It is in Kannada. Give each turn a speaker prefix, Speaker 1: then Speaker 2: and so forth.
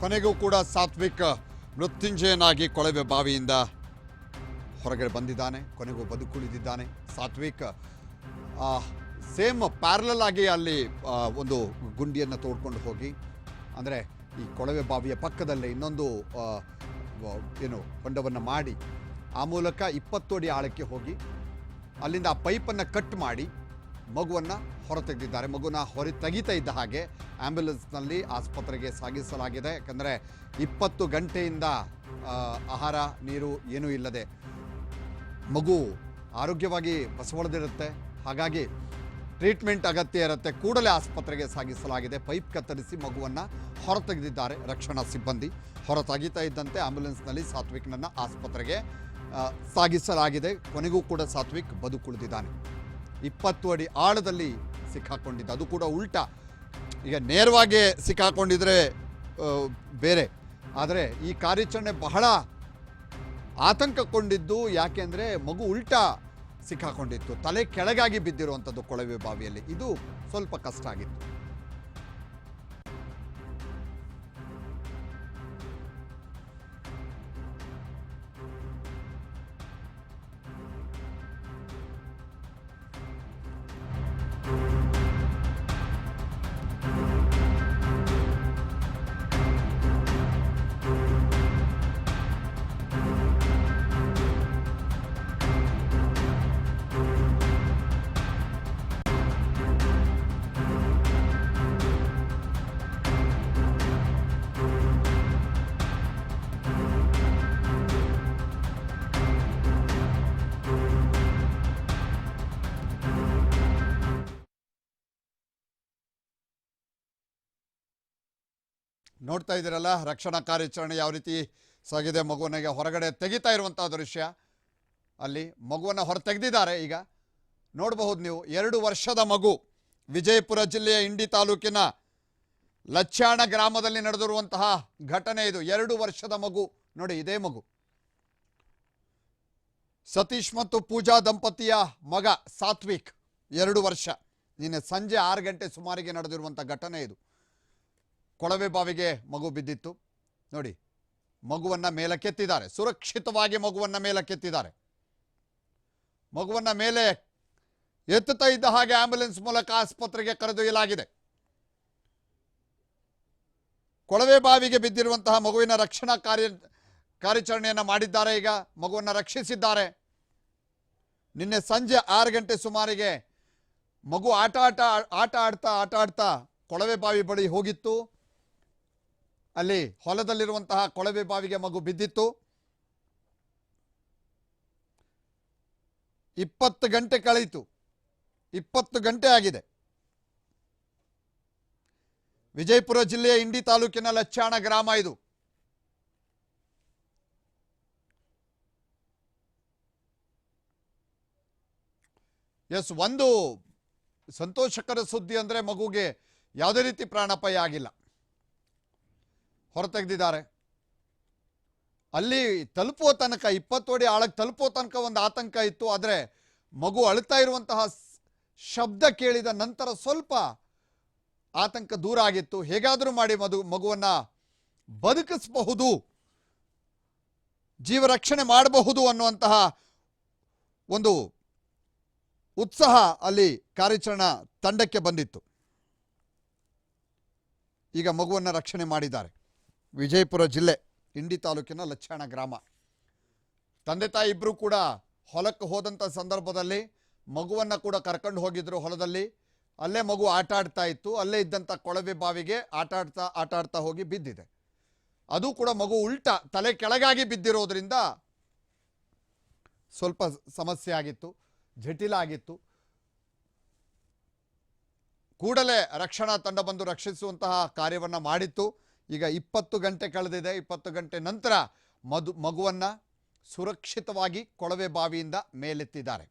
Speaker 1: ಕೊನೆಗೂ ಕೂಡ ಸಾತ್ವಿಕ್ ಮೃತ್ಯುಂಜಯನಾಗಿ ಕೊಳವೆ ಬಾವಿಯಿಂದ ಹೊರಗಡೆ ಬಂದಿದ್ದಾನೆ, ಕೊನೆಗೂ ಬದುಕುಳಿದಿದ್ದಾನೆ. ಸಾತ್ವಿಕ್ ಸೇಮ್ ಪ್ಯಾರಲಲ್ ಆಗಿ ಅಲ್ಲಿ ಒಂದು ಗುಂಡಿಯನ್ನು ತೋಡ್ಕೊಂಡು ಹೋಗಿ. ಅಂದರೆ ಈ ಕೊಳವೆ ಬಾವಿಯ ಪಕ್ಕದಲ್ಲೇ ಇನ್ನೊಂದು ಏನು, ಹೊಂಡವನ್ನು ಮಾಡಿ, ಆ ಮೂಲಕ ಇಪ್ಪತ್ತು ಅಡಿ ಆಳಕ್ಕೆ ಹೋಗಿ, ಅಲ್ಲಿಂದ ಆ ಪೈಪನ್ನು ಕಟ್ ಮಾಡಿ ಮಗುವನ್ನು ಹೊರತೆಗೆದಿದ್ದಾರೆ. ಮಗುನ ಹೊರ ತೆಗಿತಾ ಇದ್ದ ಹಾಗೆ ಆ್ಯಂಬುಲೆನ್ಸ್ನಲ್ಲಿ ಆಸ್ಪತ್ರೆಗೆ ಸಾಗಿಸಲಾಗಿದೆ. ಯಾಕಂದರೆ ಇಪ್ಪತ್ತು ಗಂಟೆಯಿಂದ ಆಹಾರ, ನೀರು ಏನೂ ಇಲ್ಲದೆ ಮಗು ಆರೋಗ್ಯವಾಗಿ ಬಸವಳದಿರುತ್ತೆ. ಹಾಗಾಗಿ ಟ್ರೀಟ್ಮೆಂಟ್ ಅಗತ್ಯ ಇರುತ್ತೆ. ಕೂಡಲೇ ಆಸ್ಪತ್ರೆಗೆ ಸಾಗಿಸಲಾಗಿದೆ. ಪೈಪ್ ಕತ್ತರಿಸಿ ಮಗುವನ್ನು ಹೊರತೆಗೆದಿದ್ದಾರೆ ರಕ್ಷಣಾ ಸಿಬ್ಬಂದಿ. ಹೊರ ತೆಗಿತಾ ಇದ್ದಂತೆ ಆಂಬ್ಯುಲೆನ್ಸ್ನಲ್ಲಿ ಸಾತ್ವಿಕ್ನನ್ನು ಆಸ್ಪತ್ರೆಗೆ ಸಾಗಿಸಲಾಗಿದೆ. ಕೊನೆಗೂ ಕೂಡ ಸಾತ್ವಿಕ್ ಬದುಕುಳಿದಿದ್ದಾನೆ. ಇಪ್ಪತ್ತು ಅಡಿ ಆಳದಲ್ಲಿ ಸಿಕ್ಕಾಕೊಂಡಿದ್ದ. ಅದು ಕೂಡ ಉಲ್ಟಾ. ಈಗ ನೇರವಾಗಿ ಸಿಕ್ಕಾಕೊಂಡಿದ್ರೆ ಬೇರೆ. ಆದರೆ ಈ ಕಾರ್ಯಾಚರಣೆ ಬಹಳ ಆತಂಕಗೊಂಡಿದ್ದು ಯಾಕೆಂದರೆ ಮಗು ಉಲ್ಟಾ ಸಿಕ್ಕಾಕೊಂಡಿತ್ತು. ತಲೆ ಕೆಳಗಾಗಿ ಬಿದ್ದಿರುವಂಥದ್ದು ಕೊಳವೆ ಬಾವಿಯಲ್ಲಿ. ಇದು ಸ್ವಲ್ಪ ಕಷ್ಟ ಆಗಿತ್ತು. ನೋಡ್ತಾ ಇದ್ದೀರಲ್ಲ, ರಕ್ಷಣಾ ಕಾರ್ಯಾಚರಣೆ ಯಾವ ರೀತಿ ಸಾಗಿದೆ, ಮಗುವನಿಗೆ ಹೊರಗಡೆ ತೆಗಿತಾ ಇರುವಂಥ ದೃಶ್ಯ. ಅಲ್ಲಿ ಮಗುವನ್ನು ಹೊರ ತೆಗೆದಿದ್ದಾರೆ ಈಗ. ನೋಡಬಹುದು ನೀವು, ಎರಡು ವರ್ಷದ ಮಗು ವಿಜಯಪುರ ಜಿಲ್ಲೆಯ ಇಂಡಿ ತಾಲೂಕಿನ ಲಚ್ಚಾಣ ಗ್ರಾಮದಲ್ಲಿ ನಡೆದಿರುವಂತಹ ಘಟನೆ ಇದು. ಎರಡು ವರ್ಷದ ಮಗು. ನೋಡಿ, ಇದೇ ಮಗು. ಸತೀಶ್ ಮತ್ತು ಪೂಜಾ ದಂಪತಿಯ ಮಗ ಸಾತ್ವಿಕ್, ಎರಡು ವರ್ಷ. ನಿನ್ನೆ ಸಂಜೆ ಆರು ಗಂಟೆ ಸುಮಾರಿಗೆ ನಡೆದಿರುವಂಥ ಘಟನೆ ಇದು. ಕೊಳವೆ ಬಾವಿಗೆ ಮಗು ಬಿದ್ದಿತ್ತು. ನೋಡಿ, ಮಗುವನ್ನ ಮೇಲಕ್ಕೆತ್ತಿದ್ದಾರೆ. ಸುರಕ್ಷಿತವಾಗಿ ಮಗುವನ್ನ ಮೇಲಕ್ಕೆತ್ತಿದ್ದಾರೆ. ಮಗುವನ್ನ ಮೇಲೆ ಎತ್ತುತ್ತಾ ಇದ್ದ ಹಾಗೆ ಆಂಬ್ಯುಲೆನ್ಸ್ ಮೂಲಕ ಆಸ್ಪತ್ರೆಗೆ ಕರೆದೊಯ್ಯಲಾಗಿದೆ. ಕೊಳವೆ ಬಾವಿಗೆ ಬಿದ್ದಿರುವಂತಹ ಮಗುವಿನ ರಕ್ಷಣಾ ಕಾರ್ಯ, ಕಾರ್ಯಾಚರಣೆಯನ್ನು ಮಾಡಿದ್ದಾರೆ ಈಗ. ಮಗುವನ್ನು ರಕ್ಷಿಸಿದ್ದಾರೆ. ನಿನ್ನೆ ಸಂಜೆ ಆರು ಗಂಟೆ ಸುಮಾರಿಗೆ ಮಗು ಆಟ ಆಟ ಆಟ ಆಡ್ತಾ ಆಟ ಆಡ್ತಾ ಕೊಳವೆ ಬಾವಿ ಬಳಿ ಹೋಗಿತ್ತು. ಅಲ್ಲಿ ಹೊಲದಲ್ಲಿರುವಂತಹ ಕೊಳವೆ ಬಾವಿಗೆ ಮಗು ಬಿದ್ದಿತ್ತು. ಇಪ್ಪತ್ತು ಗಂಟೆ ಕಳೆಯಿತು ಇಪ್ಪತ್ತು ಗಂಟೆ ಆಗಿದೆ. ವಿಜಯಪುರ ಜಿಲ್ಲೆಯ ಇಂಡಿ ತಾಲೂಕಿನ ಲಚ್ಚಾಣ ಗ್ರಾಮ ಇದು. ಎಸ್, ಒಂದು ಸಂತೋಷಕರ ಸುದ್ದಿ ಅಂದರೆ ಮಗುಗೆ ಯಾವುದೇ ರೀತಿ ಪ್ರಾಣಾಪಾಯ ಆಗಿಲ್ಲ. ಹೊರತೆಗೆದಿದ್ದಾರೆ. ಅಲ್ಲಿ ತಲುಪುವ ತನಕ, ಇಪ್ಪತ್ತು ಅಡಿ ಆಳಕ್ಕೆ ತಲುಪುವ ತನಕ ಒಂದು ಆತಂಕ ಇತ್ತು. ಆದರೆ ಮಗು ಅಳ್ತಾ ಇರುವಂತಹ ಶಬ್ದ ಕೇಳಿದ ನಂತರ ಸ್ವಲ್ಪ ಆತಂಕ ದೂರ ಆಗಿತ್ತು. ಹೇಗಾದರೂ ಮಾಡಿ ಮದು, ಮಗುವನ್ನು ಬದುಕಿಸಬಹುದು ಜೀವ ರಕ್ಷಣೆ ಮಾಡಬಹುದು ಅನ್ನುವಂತಹ ಒಂದು ಉತ್ಸಾಹ ಅಲ್ಲಿ ಕಾರ್ಯಾಚರಣಾ ತಂಡಕ್ಕೆ ಬಂದಿತ್ತು. ಈಗ ಮಗುವನ್ನು ರಕ್ಷಣೆ ಮಾಡಿದ್ದಾರೆ. ವಿಜಯಪುರ ಜಿಲ್ಲೆ ಇಂಡಿ ತಾಲೂಕಿನ ಲಚ್ಚಾಣ ಗ್ರಾಮ. ತಂದೆ ತಾಯಿ ಇಬ್ಬರು ಕೂಡ ಹೊಲಕ್ಕೆ ಹೋದಂಥ ಸಂದರ್ಭದಲ್ಲಿ ಮಗುವನ್ನು ಕೂಡ ಕರ್ಕೊಂಡು ಹೋಗಿದ್ರು ಹೊಲದಲ್ಲಿ. ಅಲ್ಲೇ ಮಗು ಆಟ ಆಡ್ತಾ ಇತ್ತು. ಅಲ್ಲೇ ಇದ್ದಂಥ ಕೊಳವೆ ಬಾವಿಗೆ ಆಟ ಆಡ್ತಾ ಆಟ ಆಡ್ತಾ ಹೋಗಿ ಬಿದ್ದಿದೆ. ಅದು ಕೂಡ ಮಗು ಉಲ್ಟ ತಲೆ ಕೆಳಗಾಗಿ ಬಿದ್ದಿರೋದ್ರಿಂದ ಸ್ವಲ್ಪ ಸಮಸ್ಯೆ ಆಗಿತ್ತು, ಜಟಿಲ ಆಗಿತ್ತು. ಕೂಡಲೇ ರಕ್ಷಣಾ ತಂಡ ಬಂದು ರಕ್ಷಿಸುವಂತಹ ಕಾರ್ಯವನ್ನು ಮಾಡಿತ್ತು. ಈಗ ಇಪ್ಪತ್ತು ಗಂಟೆ ಕಳೆದಿದೆ ಇಪ್ಪತ್ತು ಗಂಟೆ ನಂತರ ಮಧು ಮಗುವನ್ನು ಸುರಕ್ಷಿತವಾಗಿ ಕೊಳವೆ ಬಾವಿಯಿಂದ ಮೇಲೆತ್ತಿದ್ದಾರೆ.